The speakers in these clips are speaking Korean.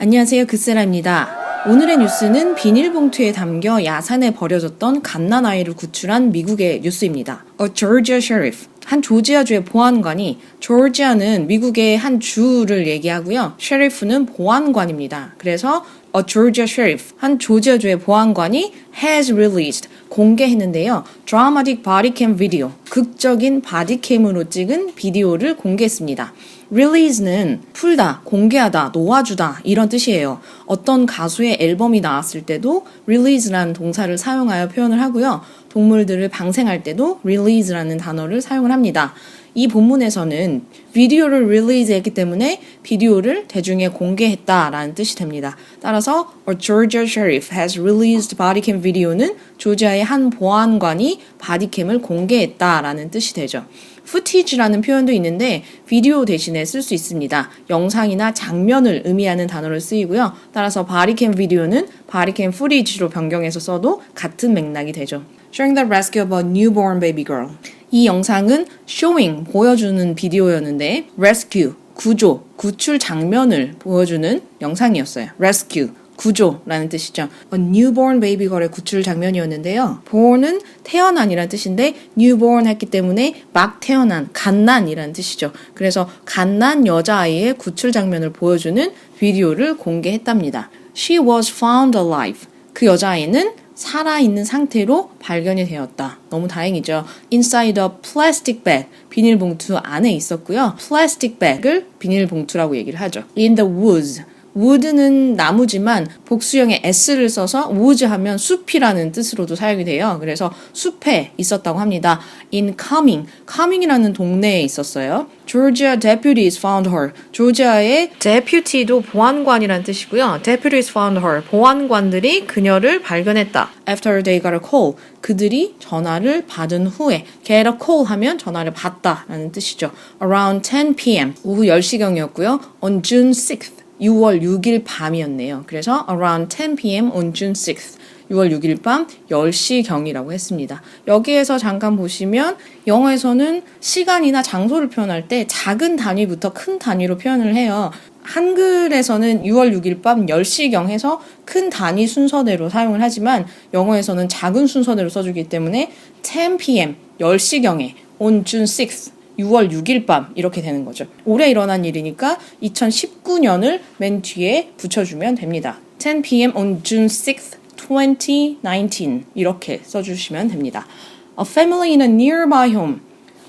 안녕하세요. 그세라입니다. 오늘의 뉴스는 비닐봉투에 담겨 야산에 버려졌던 갓난아이를 구출한 미국의 뉴스입니다. A Georgia Sheriff. 한 조지아주의 보안관이 조지아는 미국의 한 주를 얘기하고요. 셰리프는 보안관입니다. 그래서 A Georgia Sheriff. 한 조지아주의 보안관이 has released. 공개했는데요. Dramatic body cam video. 극적인 바디캠으로 찍은 비디오를 공개했습니다. release는 풀다, 공개하다, 놓아주다 이런 뜻이에요. 어떤 가수의 앨범이 나왔을 때도 release라는 동사를 사용하여 표현을 하고요. 동물들을 방생할 때도 release라는 단어를 사용을 합니다. 이 본문에서는 비디오를 release 했기 때문에 비디오를 대중에 공개했다라는 뜻이 됩니다. 따라서 A Georgia sheriff has released body cam video는 조지아의 한 보안관이 바디캠을 공개했다라는 뜻이 되죠. footage라는 표현도 있는데 비디오 대신에 쓸 수 있습니다. 영상이나 장면을 의미하는 단어를 쓰이고요. 따라서 바디캠 비디오는 바디캠 footage로 변경해서 써도 같은 맥락이 되죠. Showing the rescue of a newborn baby girl. 이 영상은 showing 보여주는 비디오였는데 rescue 구조 구출 장면을 보여주는 영상이었어요. rescue 구조라는 뜻이죠. A newborn baby girl의 구출 장면이었는데요. born은 태어난이라는 뜻인데 newborn 했기 때문에 막 태어난 갓난이라는 뜻이죠. 그래서 갓난 여자아이의 구출 장면을 보여주는 비디오를 공개했답니다. She was found alive. 그 여자아이는 살아있는 상태로 발견이 되었다. 너무 다행이죠. Inside a plastic bag. 비닐봉투 안에 있었고요. plastic bag을 비닐봉투라고 얘기를 하죠. In the woods. Wood는 나무지만 복수형의 s를 써서 woods 하면 숲이라는 뜻으로도 사용이 돼요. 그래서 숲에 있었다고 합니다. In coming, coming이라는 동네에 있었어요. Georgia deputies found her. 조지아의 deputy도 보안관이라는 뜻이고요. deputies found her. 보안관들이 그녀를 발견했다. After they got a call. 그들이 전화를 받은 후에 get a call 하면 전화를 받다라는 뜻이죠. Around 10 p.m. 오후 10시경이었고요. On June 6th. 6월 6일 밤이었네요. 그래서 around 10 p.m. on June 6th. 6월 6일 밤 10시경이라고 했습니다. 여기에서 잠깐 보시면 영어에서는 시간이나 장소를 표현할 때 작은 단위부터 큰 단위로 표현을 해요. 한글에서는 6월 6일 밤 10시경 해서 큰 단위 순서대로 사용을 하지만 영어에서는 작은 순서대로 써주기 때문에 10 p.m. 10시경에 on June 6th 6월 6일 밤 이렇게 되는 거죠. 올해 일어난 일이니까 2019년을 맨 뒤에 붙여주면 됩니다. 10 p.m. on June 6th, 2019 이렇게 써주시면 됩니다. A family in a nearby home.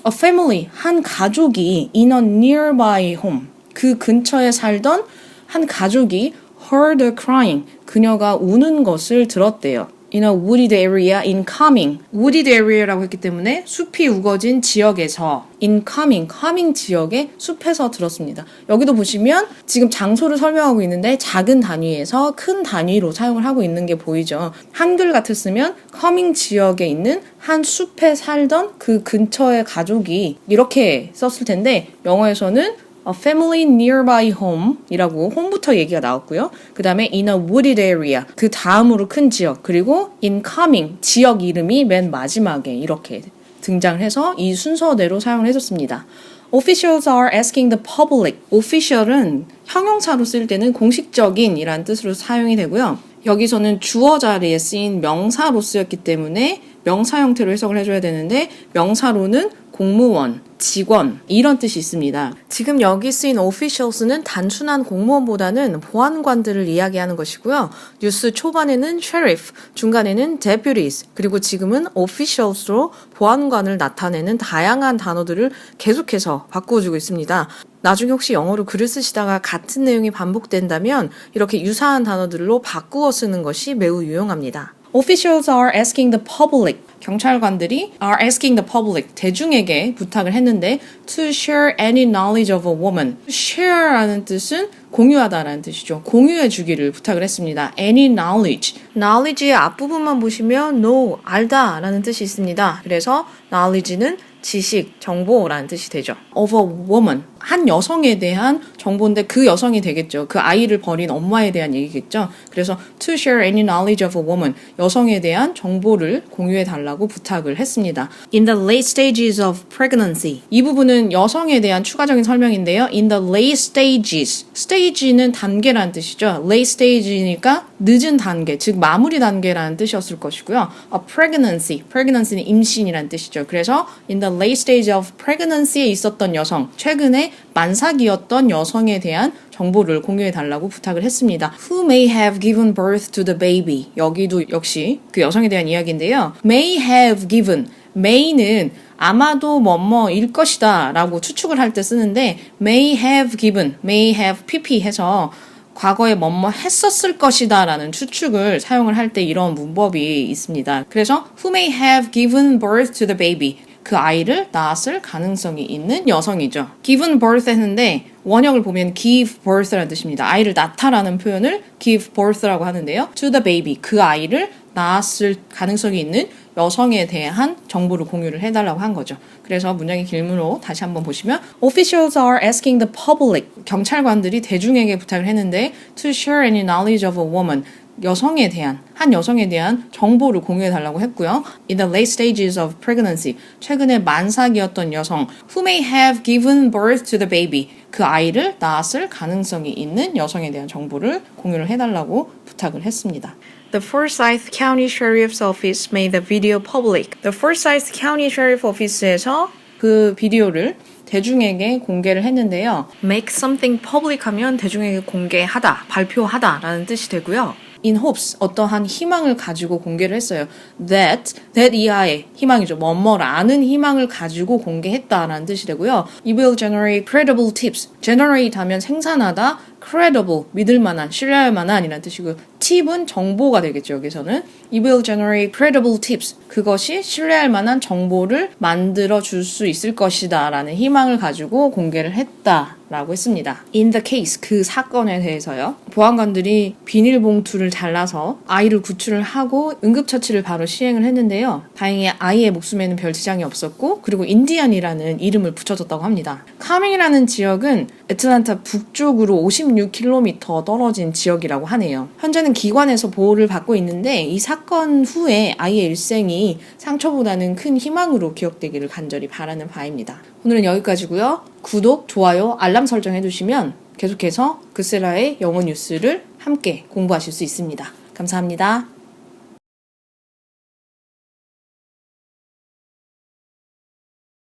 A family 한 가족이 in a nearby home 그 근처에 살던 한 가족이 heard her crying 그녀가 우는 것을 들었대요. In a wooded area in coming. wooded area라고 했기 때문에 숲이 우거진 지역에서 in coming, coming 지역의 숲에서 들었습니다. 여기도 보시면 지금 장소를 설명하고 있는데 작은 단위에서 큰 단위로 사용을 하고 있는 게 보이죠. 한글 같았으면 coming 지역에 있는 한 숲에 살던 그 근처의 가족이 이렇게 썼을 텐데 영어에서는 A family nearby home 이라고 home부터 얘기가 나왔고요. 그 다음에 in a wooded area 그 다음으로 큰 지역 그리고 in coming 지역 이름이 맨 마지막에 이렇게 등장을 해서 이 순서대로 사용을 해줬습니다. Officials are asking the public. official은 형용사로 쓸 때는 공식적인 이란 뜻으로 사용이 되고요. 여기서는 주어 자리에 쓰인 명사로 쓰였기 때문에 명사 형태로 해석을 해줘야 되는데 명사로는 공무원, 직원 이런 뜻이 있습니다. 지금 여기 쓰인 officials는 단순한 공무원보다는 보안관들을 이야기하는 것이고요. 뉴스 초반에는 sheriff, 중간에는 deputies, 그리고 지금은 officials로 보안관을 나타내는 다양한 단어들을 계속해서 바꾸어주고 있습니다. 나중에 혹시 영어로 글을 쓰시다가 같은 내용이 반복된다면 이렇게 유사한 단어들로 바꾸어 쓰는 것이 매우 유용합니다. Officials are asking the public. 경찰관들이 are asking the public 대중에게 부탁을 했는데 to share any knowledge of a woman. share라는 뜻은 공유하다라는 뜻이죠. 공유해 주기를 부탁을 했습니다. any knowledge. knowledge의 앞부분만 보시면 know 알다라는 뜻이 있습니다. 그래서 knowledge는 지식, 정보라는 뜻이 되죠. of a woman. 한 여성에 대한 정보인데 그 여성이 되겠죠. 그 아이를 버린 엄마에 대한 얘기겠죠. 그래서 to share any knowledge of a woman. 여성에 대한 정보를 공유해 달라고 부탁을 했습니다. In the late stages of pregnancy. 이 부분은 여성에 대한 추가적인 설명인데요. In the late stages. stage는 단계라는 뜻이죠. late stage니까 늦은 단계, 즉 마무리 단계라는 뜻이었을 것이고요. a pregnancy. pregnancy는 임신이라는 뜻이죠. 그래서 in the late stage of pregnancy에 있었던 여성, 최근에 만삭이었던 여성에 대한 정보를 공유해 달라고 부탁을 했습니다. Who may have given birth to the baby. 여기도 역시 그 여성에 대한 이야기인데요. may have given. may는 아마도 뭐뭐일 것이다 라고 추측을 할 때 쓰는데 may have given, may have pp 해서 과거에 뭐뭐 했었을 것이다 라는 추측을 사용을 할 때 이런 문법이 있습니다. 그래서 who may have given birth to the baby. 그 아이를 낳았을 가능성이 있는 여성이죠. given birth 했는데 원형을 보면 give birth라는 뜻입니다. 아이를 낳다라는 표현을 give birth라고 하는데요. to the baby. 그 아이를 낳았을 가능성이 있는 여성에 대한 정보를 공유를 해달라고 한 거죠. 그래서 문장의 길문으로 다시 한번 보시면 Officials are asking the public. 경찰관들이 대중에게 부탁을 했는데 to share any knowledge of a woman. 여성에 대한 한 여성에 대한 정보를 공유해 달라고 했고요. In the late stages of pregnancy, 최근에 만삭이었던 여성 who may have given birth to the baby, 그 아이를 낳았을 가능성이 있는 여성에 대한 정보를 공유를 해 달라고 부탁을 했습니다. The Forsyth County Sheriff's Office made the video public. The Forsyth County Sheriff Office에서 그 비디오를 대중에게 공개를 했는데요. Make something public 하면 대중에게 공개하다, 발표하다라는 뜻이 되고요. In hopes, 어떠한 희망을 가지고 공개를 했어요. That, that 이하의 희망이죠. 뭐뭐라는 희망을 가지고 공개했다라는 뜻이 되고요. It will generate credible tips. generate 하면 생산하다, credible, 믿을 만한, 신뢰할 만한이라는 뜻이고요. 팁은 정보가 되겠죠, 여기서는. It will generate credible tips. 그것이 신뢰할 만한 정보를 만들어 줄 수 있을 것이다 라는 희망을 가지고 공개를 했다. 라고 했습니다. In the case, 그 사건에 대해서요. 보안관들이 비닐봉투를 잘라서 아이를 구출을 하고 응급처치를 바로 시행을 했는데요. 다행히 아이의 목숨에는 별 지장이 없었고, 그리고 인디안이라는 이름을 붙여줬다고 합니다. 카밍이라는 지역은 애틀란타 북쪽으로 56km 떨어진 지역이라고 하네요. 현재는 기관에서 보호를 받고 있는데 이 사건 후에 아이의 일생이 상처보다는 큰 희망으로 기억되기를 간절히 바라는 바입니다. 오늘은 여기까지고요. 구독, 좋아요, 알람 설정 해두시면 계속해서 그세라의 영어 뉴스를 함께 공부하실 수 있습니다. 감사합니다.